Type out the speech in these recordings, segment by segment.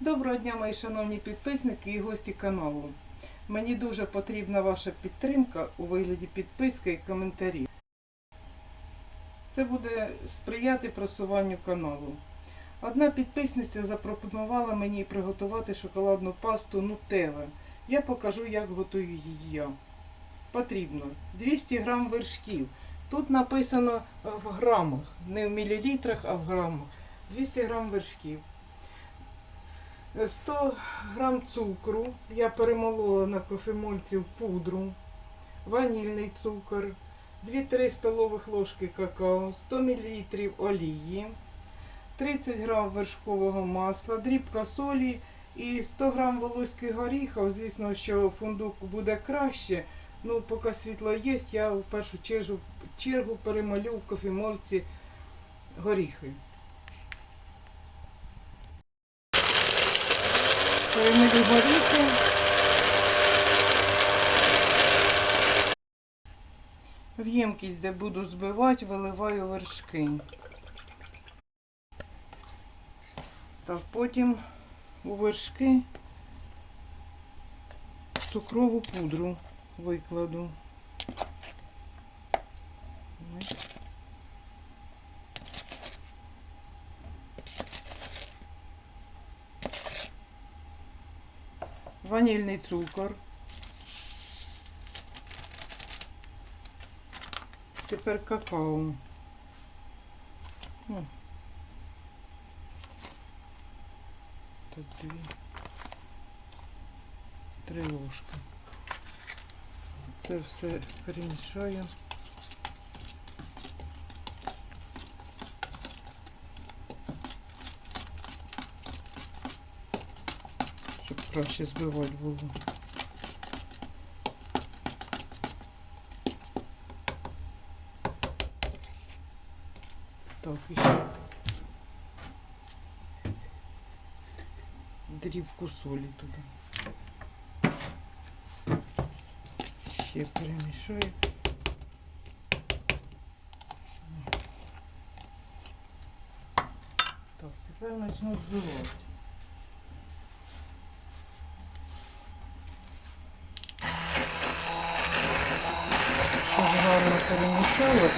Доброго дня, мої шановні підписники і гості каналу. Мені дуже потрібна ваша підтримка у вигляді підписки і коментарів. Це буде сприяти просуванню каналу. Одна підписниця запропонувала мені приготувати шоколадну пасту Нутелла. Я покажу, як готую її я. Потрібно 200 грам вершків. Тут написано в грамах, не в мілілітрах, а в грамах. 200 грам вершків. 100 грам цукру. Я перемолола на кофемольці в пудру. Ванільний цукор. 2-3 столових ложки какао, 100 мл олії, 30 грам вершкового масла, дрібка солі і 100 грам волоських горіхів. Звісно, що фундук буде краще. Ну, поки світло є, я в першу чергу, чергу перемолю в кофемольці горіхи. Перемолю горіхи. В ємкість, де буду збивати, виливаю вершки. Так, потім у вершки цукрову пудру викладу. Ванільний цукор. Тепер какао. О. Так, дві. Три ложки. Це все перемішаю. краще збивати було. Так, і ще дрібку солі туди. Ще перемішаю. Так, тепер почну збивати. То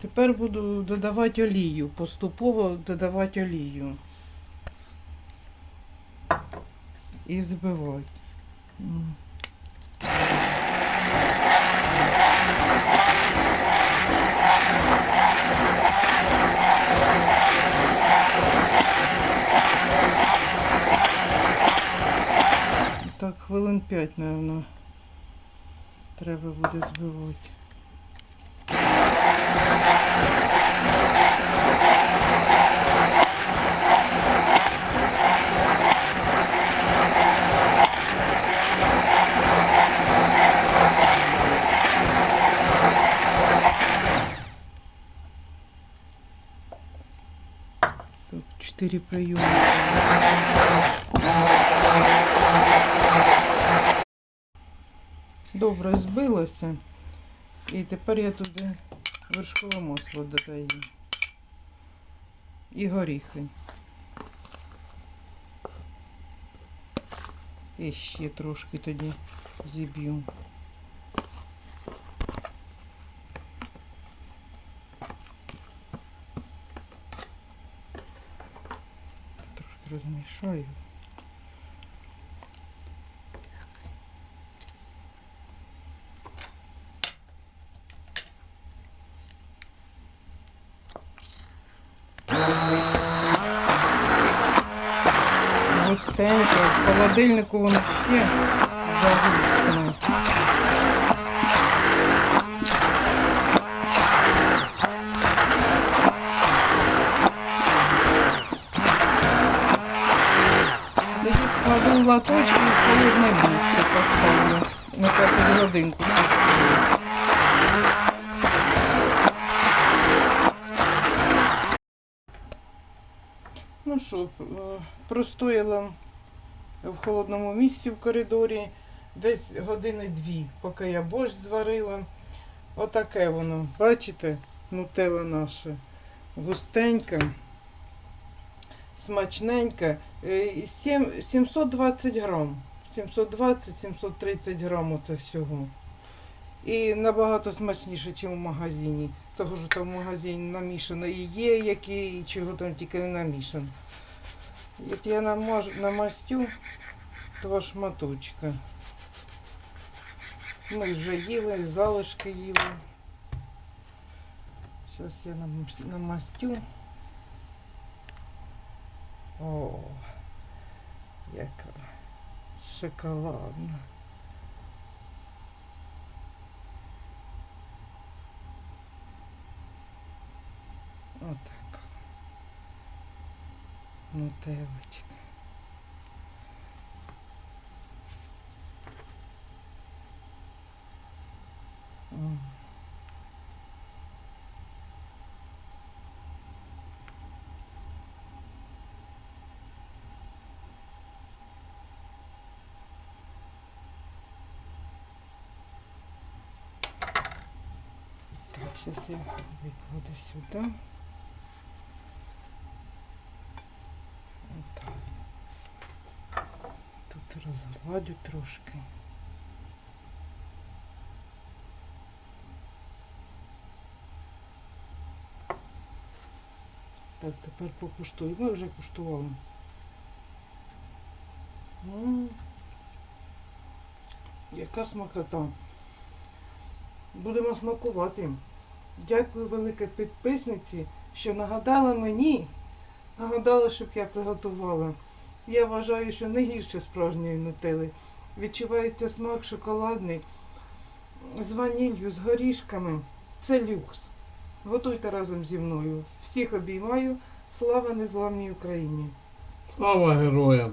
Тепер буду додавати олію, поступово додавати олію. І збивати. Хвилин 5, мабуть, треба буде збивати. Тут чотири прийоми. Добре збилося. І тепер я туди вершкове масло додаю. І горіхи. І ще трошки тоді зіб'ю. Трошки розмішаю. Густенько, в холодильнику воно ще загустно. Тоді складу в латочки і в холодне поставлю на 5 годинку. Що, е, простояла в холодному місці в коридорі десь години дві, поки я борщ зварила. Отаке воно. Бачите, нутелла наша. Густенька, смачненька. Е, 720 грам. 720-730 грам оце всього. І набагато смачніше, ніж у магазині. Того що там в магазині намішано і є, які, і чого там тільки не намішано. Як я намажу, намастю два шматочка. Ми вже їли, залишки їли. Зараз я намастю. О, яка шоколадна. Нутелочка. М. Так, сейчас я викладу сюда. Отак. Тут розгладю трошки. Так, тепер покуштую. Ми вже куштували. Яка смакота. Будемо смакувати. Дякую велике підписниці, що нагадала мені, нагадала, щоб я приготувала. Я вважаю, що не гірше справжньої нутели. Відчувається смак шоколадний з ваніллю, з горішками. Це люкс. Готуйте разом зі мною. Всіх обіймаю. Слава незламній Україні! Слава героям!